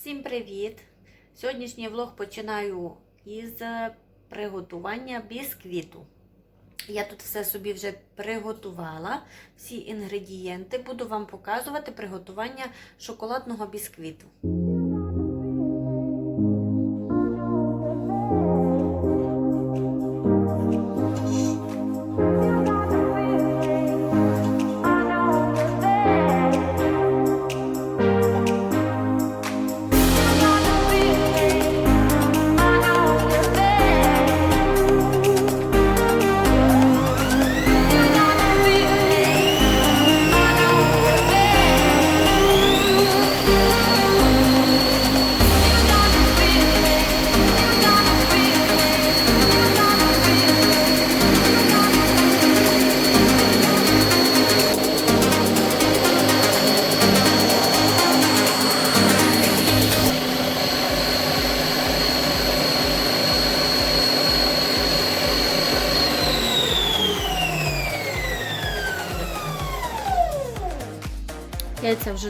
Всім привіт! Сьогоднішній влог починаю із е, приготування бісквіту. Я тут все собі вже приготувала, всі інгредієнти. Буду вам показувати приготування шоколадного бісквіту.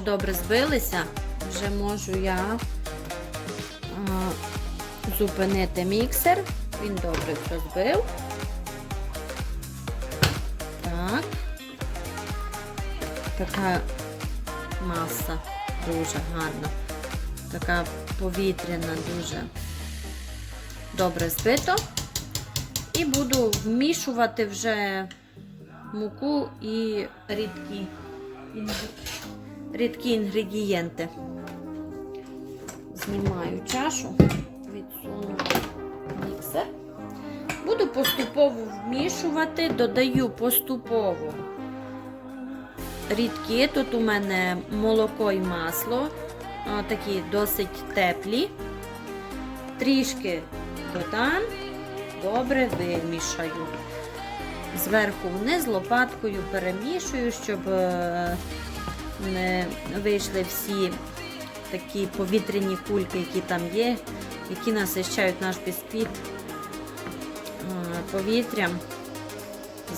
Вже добре збилися, вже можу я зупинити міксер. Він добре все збив. Так. Така маса дуже гарна. Така повітряна, дуже добре збито. І буду вмішувати вже муку і рідкі рідкі інгредієнти. Знімаю чашу, відсуну міксер. Буду поступово вмішувати, додаю поступово рідкі. Тут у мене молоко і масло, такі досить теплі. Трішки додам, добре вимішаю. Зверху вниз лопаткою перемішую, щоб е, вийшли всі такі повітряні кульки, які там є, які насищають наш бісквіт е, повітрям.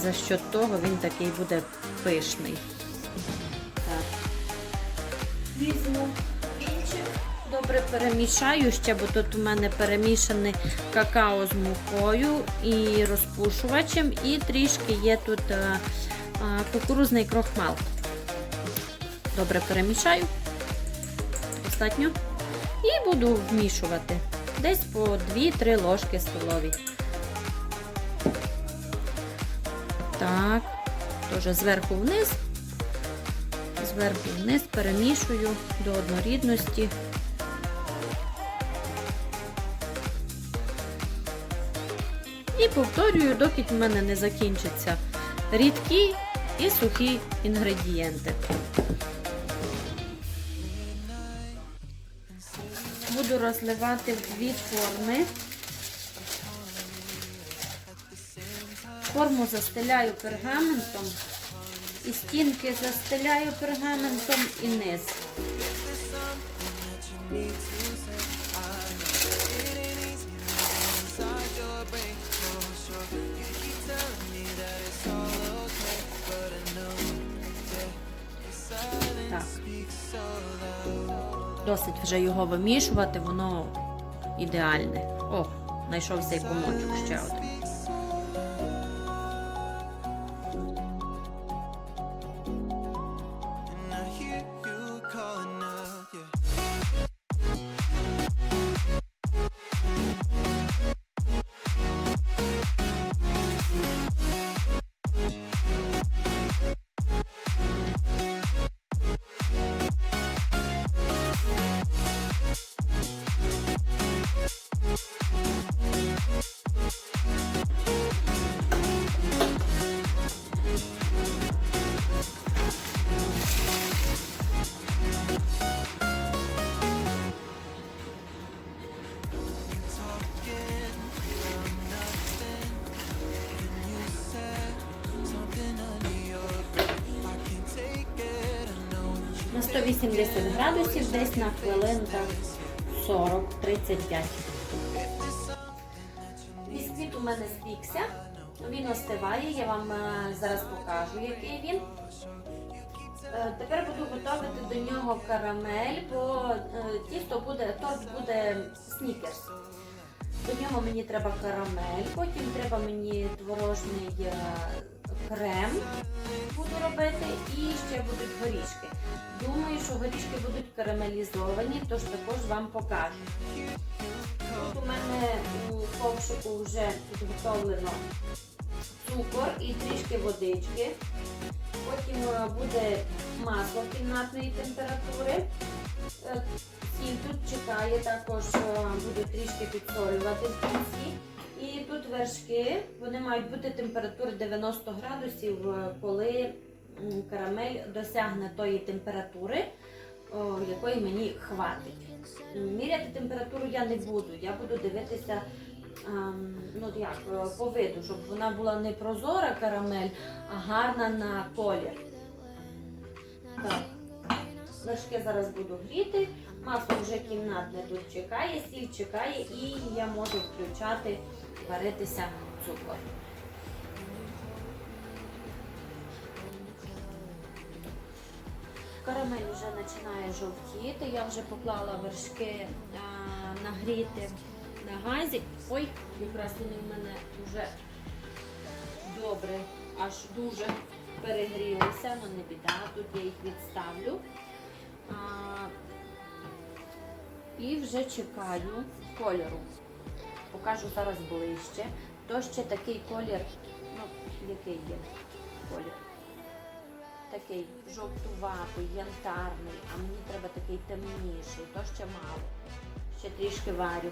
За що того він такий буде пишний. Так. Візьму вінчик, добре перемішаю ще, бо тут у мене перемішане какао з мукою і розпушувачем, і трішки є тут е, е, кукурузний крохмал. Добре перемішаю. Достатньо. І буду вмішувати. Десь по 2-3 ложки столові. Так, теж зверху вниз, зверху вниз перемішую до однорідності. І повторюю, доки в мене не закінчаться рідкі і сухі інгредієнти. Буду розливати в дві форми. Форму застеляю пергаментом, і стінки застеляю пергаментом і низ. Досить вже його вимішувати, воно ідеальне. О, знайшовся і комочок ще один. 180 градусів десь на хвилин 40-35. Бісквіт у мене спікся. Він остиває, я вам е, зараз покажу, який він. Е, Тепер буду готувати до нього карамель, бо е, тісто буде, торт буде снікерс. До нього мені треба карамель, потім треба мені творожний крем буду робити і ще будуть горішки. Думаю, що горішки будуть карамелізовані, тож також вам покажу. Тут у мене у ковшику вже підготовлено цукор і трішки водички. Потім е, буде масло кімнатної температури. Е, Сіль тут чекає, також е, буду трішки підсолювати в кінці. І тут вершки, вони мають бути температури 90 градусів, е, коли карамель досягне тої температури, якої мені хватить. Міряти температуру я не буду, я буду дивитися ем, ну, як, е, по виду, щоб вона була не прозора карамель, а гарна на колір. Так. Вершки зараз буду гріти, масло вже кімнатне тут чекає, сіль чекає і я можу включати варитися цукор. Карамель вже починає жовтіти, я вже поклала вершки а, нагріти на газі. Ой, якраз вони в мене вже добре, аж дуже перегрілися, ну не біда, тут я їх відставлю. А, і вже чекаю кольору. Покажу зараз ближче. То ще такий колір, ну, який є колір? Такий жовтуватий, янтарний, а мені треба такий темніший, то ще мало. Ще трішки варю.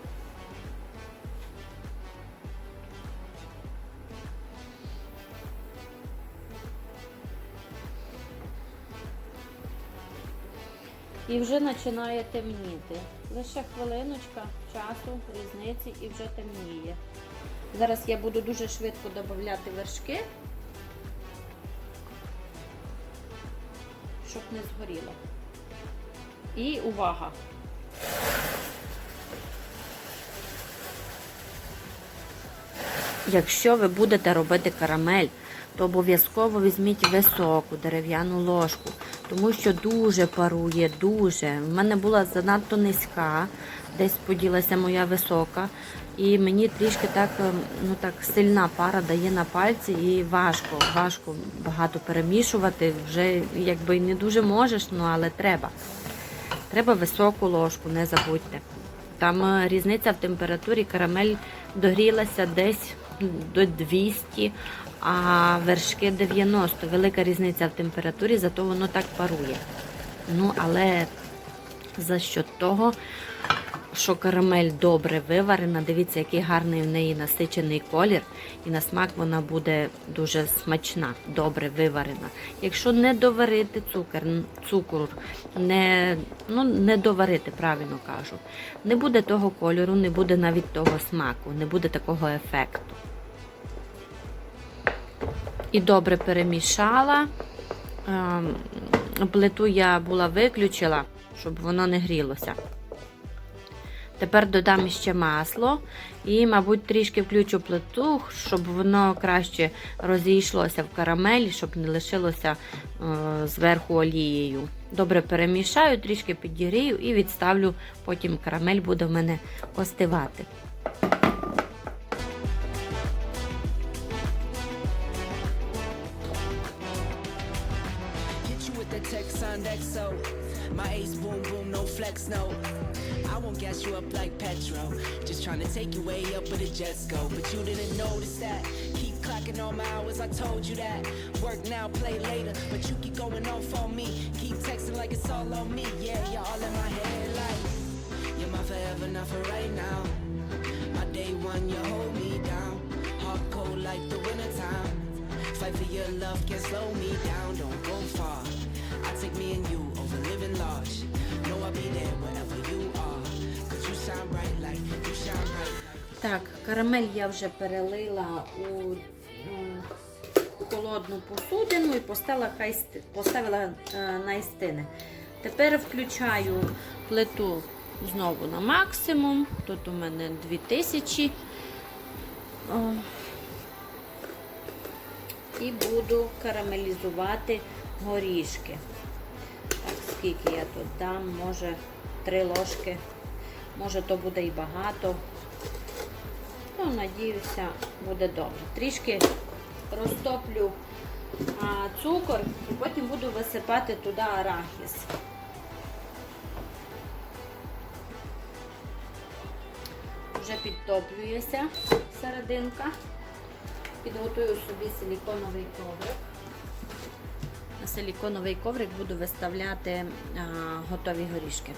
І вже починає темніти. Лише хвилиночка часу, різниці і вже темніє. Зараз я буду дуже швидко додати вершки, щоб не згоріло. І увага! Якщо ви будете робити карамель, то обов'язково візьміть високу дерев'яну ложку, тому що дуже парує, дуже. В мене була занадто низька, десь поділася моя висока, і мені трішки так, ем, ну так сильна пара дає на пальці, і важко, важко багато перемішувати. Вже якби не дуже можеш, ну але треба. Треба високу ложку, не забудьте. Там е, різниця в температурі, карамель догрілася десь до 200, а вершки 90. Велика різниця в температурі, зато воно так парує. Ну, але за що того, що карамель добре виварена, дивіться, який гарний в неї насичений колір, і на смак вона буде дуже смачна, добре виварена. Якщо не доварити цукор, цукор не, ну, не доварити, правильно кажу, не буде того кольору, не буде навіть того смаку, не буде такого ефекту. І добре перемішала. Ем, Плиту я була виключила, щоб воно не грілося. Тепер додам ще масло і, мабуть, трішки включу плиту, щоб воно краще розійшлося в карамелі, щоб не лишилося е, зверху олією. Добре перемішаю, трішки підігрію і відставлю, потім карамель буде в мене остивати. Texan XO. My ace boom boom, no flex, no. I won't gas you up like petrol. Just trying to take you way up with a jet go. But you didn't notice that. Keep clocking all my hours, I told you that. Work now, play later. But you keep going off on me. Keep texting like it's all on me. Yeah, you're all in my head like. You're my forever, not for right now. My day one, you hold me down. Hard cold like the wintertime. Fight for your love, can't slow me down. Don't go far. I take me and you over living large. Know I'll be there wherever you are. Cause you shine bright like, you shine bright. Так, карамель я вже перелила у холодну посудину і поставила, хай поставила е, на істини. Тепер включаю плиту знову на максимум. Тут у мене 2000. О. І буду карамелізувати горішки. Скільки я тут дам, може три ложки, може то буде і багато. Ну, надіюся, буде добре. Трішки розтоплю а, цукор і потім буду висипати туди арахіс. Вже підтоплюється серединка. Підготую собі силіконовий коврик. Силіконовий коврик буду виставляти а, готові горішки.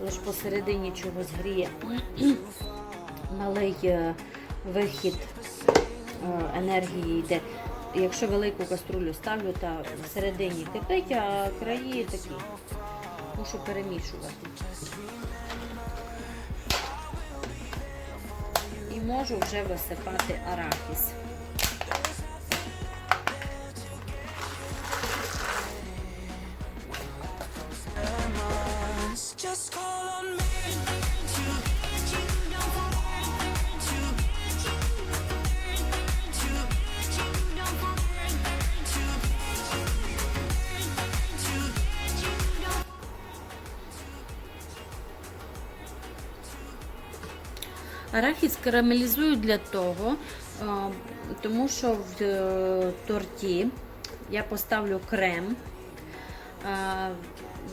Лише посередині чогось гріє малий е, вихід е, енергії йде. Якщо велику каструлю ставлю, то всередині кипить, а краї такі. Мушу перемішувати. І можу вже висипати арахіс. Арахіс карамелізую для того, тому що в е, торті я поставлю крем,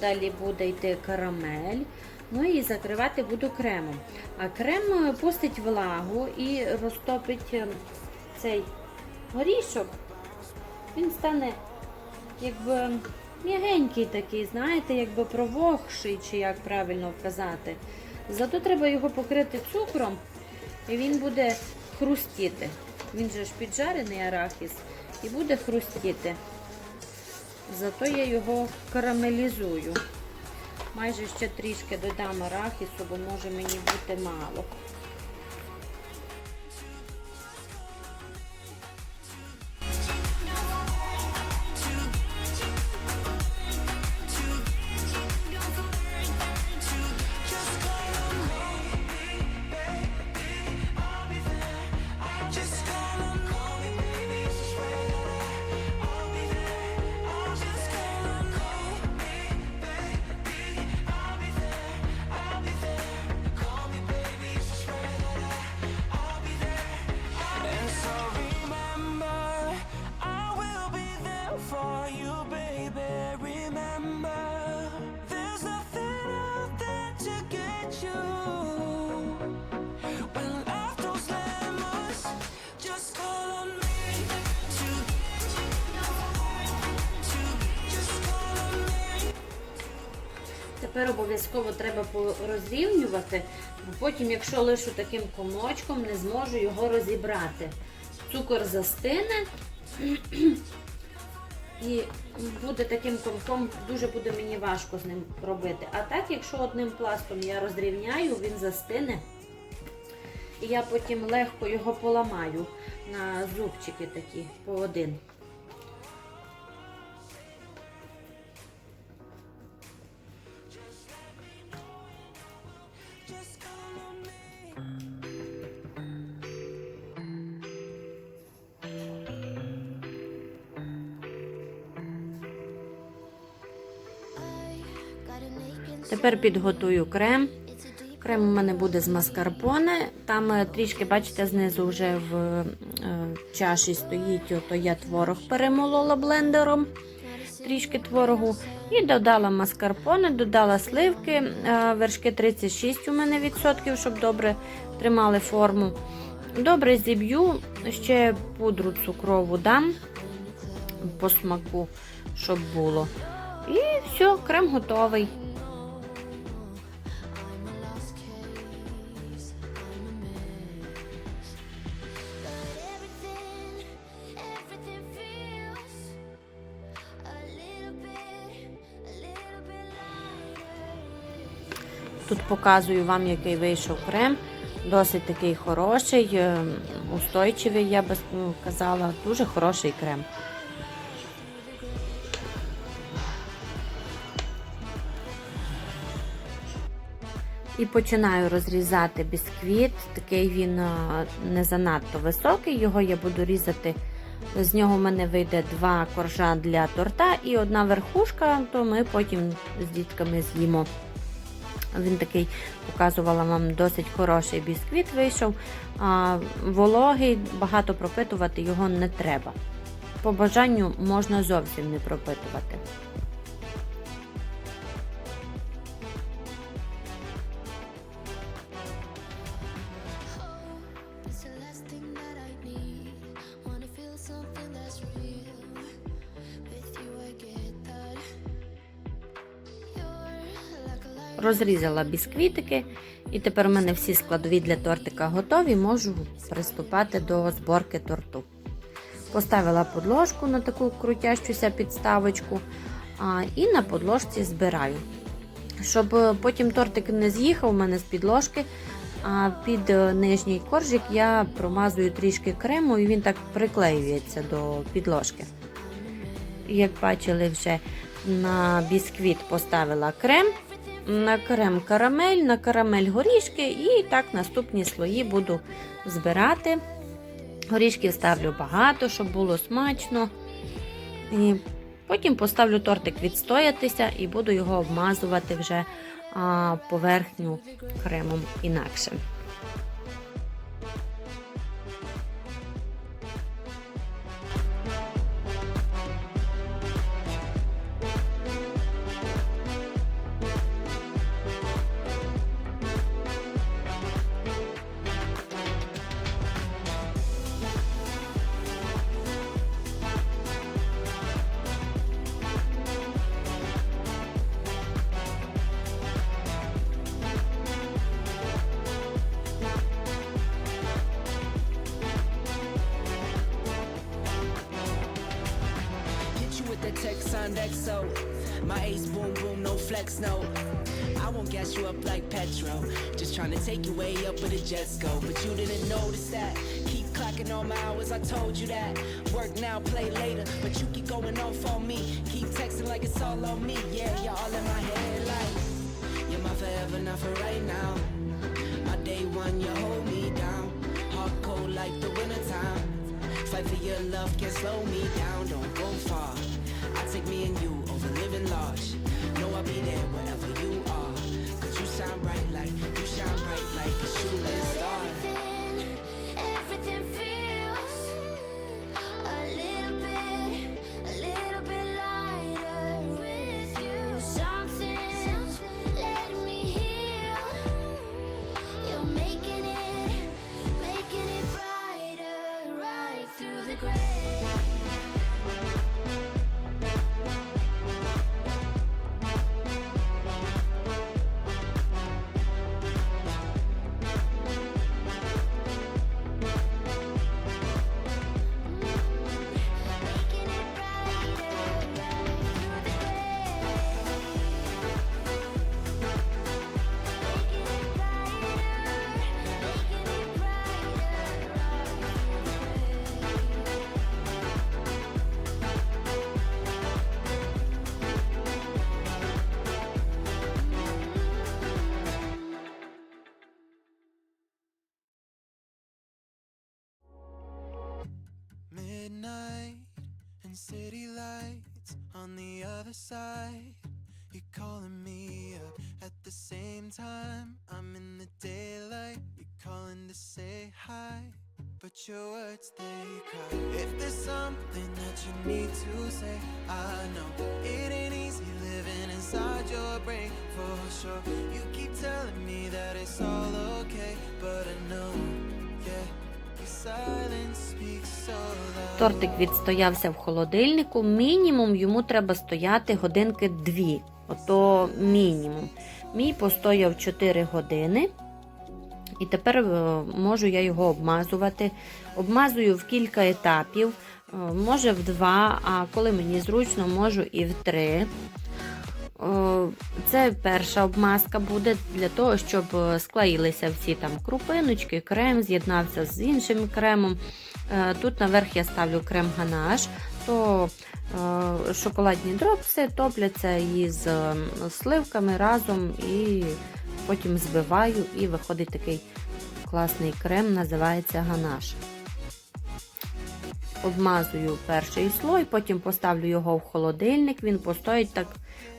далі буде йти карамель, ну і закривати буду кремом. А крем е, пустить влагу і розтопить е, цей горішок. Він стане якби м'ягенький такий, знаєте, якби провохший, чи як правильно вказати. Зато треба його покрити цукром, і він буде хрустіти. Він же ж піджарений арахіс і буде хрустіти. Зато я його карамелізую. Майже ще трішки додам арахісу, бо може мені бути мало. Тепер обов'язково треба розрівнювати, бо потім, якщо лишу таким комочком, не зможу його розібрати. Цукор застине і буде таким комком, дуже буде мені важко з ним робити. А так, якщо одним пластом я розрівняю, він застине. І я потім легко його поламаю на зубчики такі по один. Тепер підготую крем. Крем у мене буде з маскарпоне. Там е, трішки, бачите, знизу вже в е, чаші стоїть, ото я творог перемолола блендером, трішки творогу. І додала маскарпоне, додала сливки, е, вершки 36 у мене відсотків, щоб добре тримали форму. Добре зіб'ю, ще пудру цукрову дам по смаку, щоб було. І все, крем готовий. Тут показую вам, який вийшов крем. Досить такий хороший, е, устойчивий, я би казала, дуже хороший крем. І починаю розрізати бісквіт, такий він е, не занадто високий, його я буду різати, з нього в мене вийде два коржа для торта і одна верхушка, то ми потім з дітками з'їмо. Він такий показувала вам досить хороший бісквіт вийшов. А, вологий, багато пропитувати його не треба. По бажанню можна зовсім не пропитувати. Розрізала бісквітики, і тепер у мене всі складові для тортика готові. Можу приступати до зборки торту. Поставила подложку на таку крутящуся підставочку і на подложці збираю. Щоб е, потім тортик не з'їхав у мене з підложки, а під е, нижній коржик я промазую трішки крему і він так приклеюється до підложки. Як бачили, вже на бісквіт поставила крем, на крем карамель, на карамель горішки і так наступні слої буду збирати. Горішків ставлю багато, щоб було смачно. І потім поставлю тортик відстоятися і буду його обмазувати вже а, поверхню кремом інакше. On XO. My ace boom boom, no flex, no. I won't gas you up like petrol. Just trying to take you way up where the jets go. But you didn't notice that. Keep clocking all my hours, I told you that. Work now, play later. But you keep going off on me. Keep texting like it's all on me. Yeah, you're all in my head like. You're my forever, not for right now. My day one, you hold me down. Hard cold like the wintertime. Fight for your love, can't slow me down. Don't go far. Take me and you over living large. Know I'll be there wherever you are. Cause you shine bright like, you shine bright like a shooting city lights on the other side. You're calling me up at the same time. I'm in the daylight. You're calling to say hi. But your words they cry. If there's something that you need to say, I know it ain't easy living inside your brain for sure. You keep telling me that it's all okay, Тортик відстоявся в холодильнику. Мінімум йому треба стояти годинки дві. Ото мінімум. Мій постояв 4 години. І тепер е, можу я його обмазувати. Обмазую в кілька етапів, е, може в два, а коли мені зручно, можу і в три. Е, Це перша обмазка буде для того, щоб е, склеїлися всі там крупиночки, крем з'єднався з іншим кремом. Е, Тут наверх я ставлю крем ганаш, то шоколадні дропси топляться із сливками разом і потім збиваю і виходить такий класний крем, називається ганаш. Обмазую перший слой, потім поставлю його в холодильник. Він постоїть так,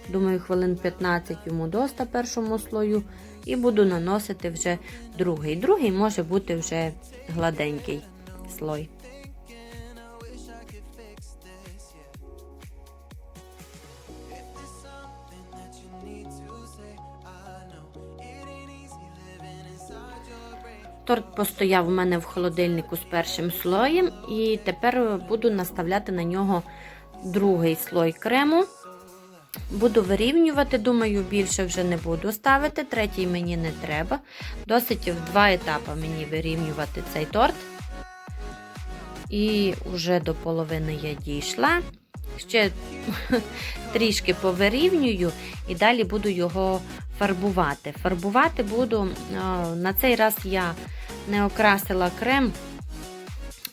думаю, хвилин 15 йому доста першому слою. І буду наносити вже другий. Другий може бути вже гладенький слой. Торт постояв у мене в холодильнику з першим слоєм, і тепер буду наставляти на нього другий слой крему. Буду вирівнювати, думаю, більше вже не буду ставити. Третій мені не треба. Досить в два етапи мені вирівнювати цей торт. І вже до половини я дійшла. Ще трішки повирівнюю і далі буду його фарбувати. Фарбувати буду на цей раз я не окрасила крем.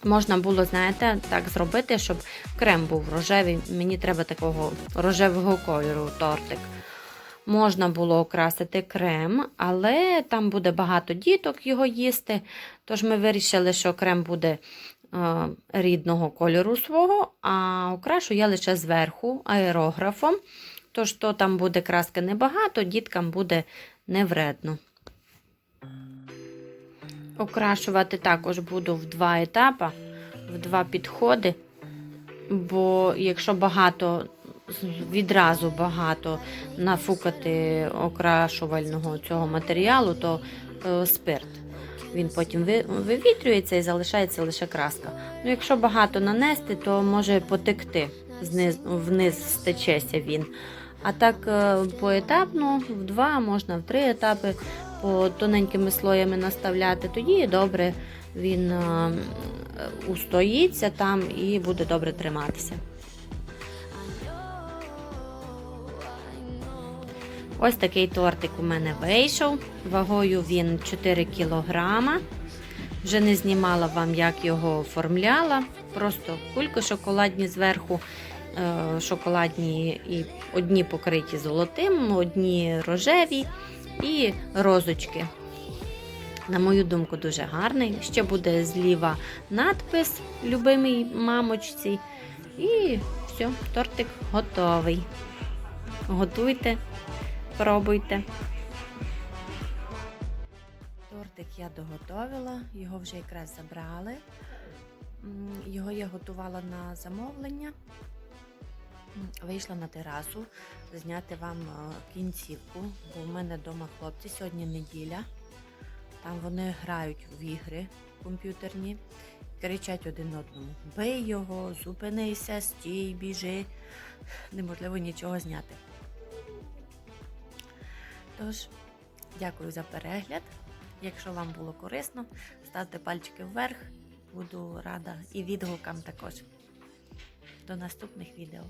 Можна було, знаєте, так зробити, щоб крем був рожевий. Мені треба такого рожевого кольору тортик. Можна було окрасити крем, але там буде багато діток його їсти. Тож ми вирішили, що крем буде е, рідного кольору свого, а окрашу я лише зверху аерографом. Тож то там буде краски небагато, діткам буде не вредно. Окрашувати також буду в два етапи, в два підходи. Бо якщо багато, відразу багато нафукати окрашувального цього матеріалу, то е, спирт. Він потім вивітрюється і залишається лише краска. Ну, якщо багато нанести, то може потекти, зниз, вниз стечеться він. А так е, поетапно, в два, можна в три етапи тоненькими слоями наставляти, тоді добре він е, устоїться там і буде добре триматися. Ось такий тортик у мене вийшов. Вагою він 4 кілограма. Вже не знімала вам, як його оформляла. Просто кульки шоколадні зверху, е, шоколадні і одні покриті золотим, одні рожеві і розочки. На мою думку, дуже гарний. Ще буде зліва надпис любимій мамочці. І все, тортик готовий. Готуйте, пробуйте. Тортик я доготовила, його вже якраз забрали. Його я готувала на замовлення. Вийшла на терасу зняти вам е, кінцівку, бо в мене вдома хлопці сьогодні неділя. Там вони грають в ігри комп'ютерні, кричать один одному: бий його, зупинися, стій, біжи. Неможливо нічого зняти. Тож, дякую за перегляд. Якщо вам було корисно, ставте пальчики вверх. Буду рада і відгукам також. До наступних відео.